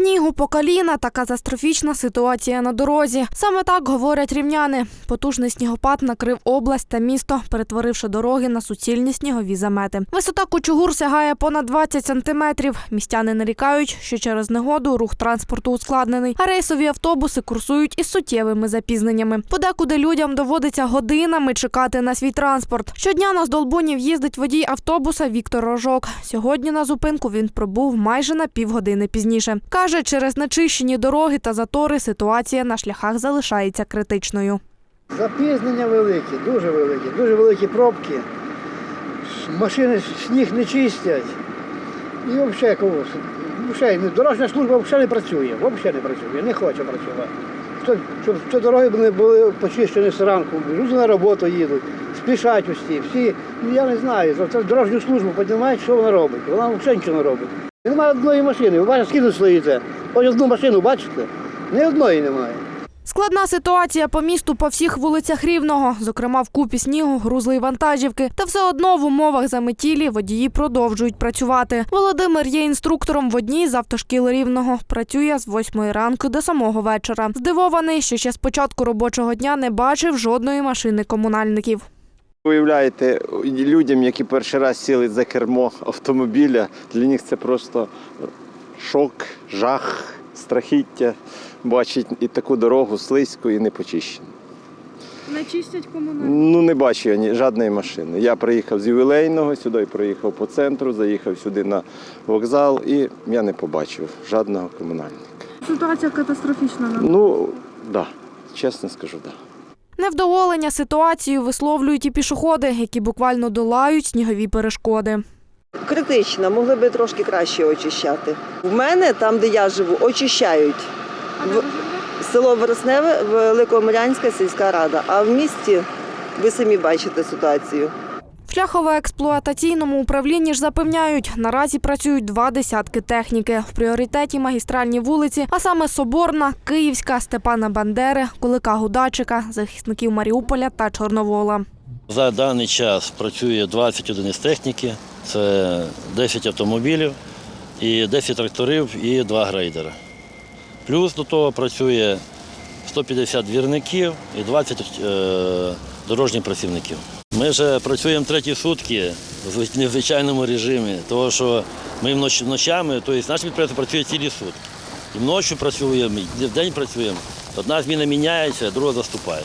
Снігу по коліна та катастрофічна ситуація на дорозі. Саме так говорять рівняни. Потужний снігопад накрив область та місто, перетворивши дороги на суцільні снігові замети. Висота кучугур сягає понад 20 сантиметрів. Містяни нарікають, що через негоду рух транспорту ускладнений, а рейсові автобуси курсують із суттєвими запізненнями. Подекуди людям доводиться годинами чекати на свій транспорт. Щодня на Здолбунів їздить водій автобуса Віктор Рожок. Сьогодні на зупинку він пробув майже на півгодини пізніше. Каже, через нечищені дороги та затори ситуація на шляхах залишається критичною. Запізнення великі, дуже великі, дуже великі пробки. Машини сніг не чистять. І взагалі когось. Ну, дорожня служба взагалі не працює, взагалі не працює, не хоче працювати. Хто- Щоб ці дороги були, були почищені зранку, люди на роботу їдуть, спішать усі, всі, ну я не знаю, дорожню службу піднімають, що вона робить. Вона взагалі нічого не робить. Немає одної машини, ви бачите, скільки стоїте? Ось одну машину бачите? Ні одної немає. Складна ситуація по місту по всіх вулицях Рівного, зокрема в купі снігу, грузли й вантажівки. Та все одно в умовах заметілі водії продовжують працювати. Володимир є інструктором в одній з автошкіл Рівного. Працює з 8 ранку до самого вечора. Здивований, що ще з початку робочого дня не бачив жодної машини комунальників. Уявляєте, людям, які перший раз сіли за кермо автомобіля, для них це просто шок, жах, страхіття. Бачить і таку дорогу слизьку і не почищену. Не чистять комунальні. Ну не бачу я ні жодної машини. Я приїхав з ювілейного, сюди проїхав по центру, заїхав сюди на вокзал і я не побачив жодного комунальника. Ситуація катастрофічна. Ну, так, да, чесно скажу, так. Да. Невдоволення ситуацією висловлюють і пішоходи, які буквально долають снігові перешкоди. Критично, могли би трошки краще очищати. В мене, там, де я живу, очищають. В- Село Вересневе, Великомирянська сільська рада. А в місті ви самі бачите ситуацію. Шляхово-експлуатаційному управлінні ж запевняють, наразі працюють два десятки техніки. В пріоритеті магістральні вулиці, а саме Соборна, Київська, Степана Бандери, Кулика Гудачика, захисників Маріуполя та Чорновола. За даний час працює 20 одиниць техніки, це 10 автомобілів, і 10 тракторів і 2 грейдера. Плюс до того працює 150 двірників і 20 е, дорожніх працівників. Ми вже працюємо треті сутки в незвичайному режимі, тому що ми вночі, ночами, тобто наше підприємство працює цілі сутки. І вночі працюємо, і вдень працюємо. Одна зміна міняється, друга заступає.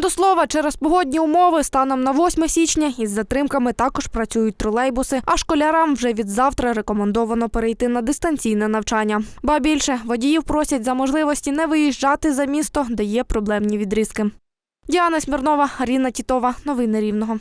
До слова, через погодні умови станом на 8 січня із затримками також працюють тролейбуси, а школярам вже від завтра рекомендовано перейти на дистанційне навчання. Ба більше водіїв просять за можливості не виїжджати за місто, де є проблемні відрізки. Діана Смірнова, Аріна Тітова. Новини Рівного.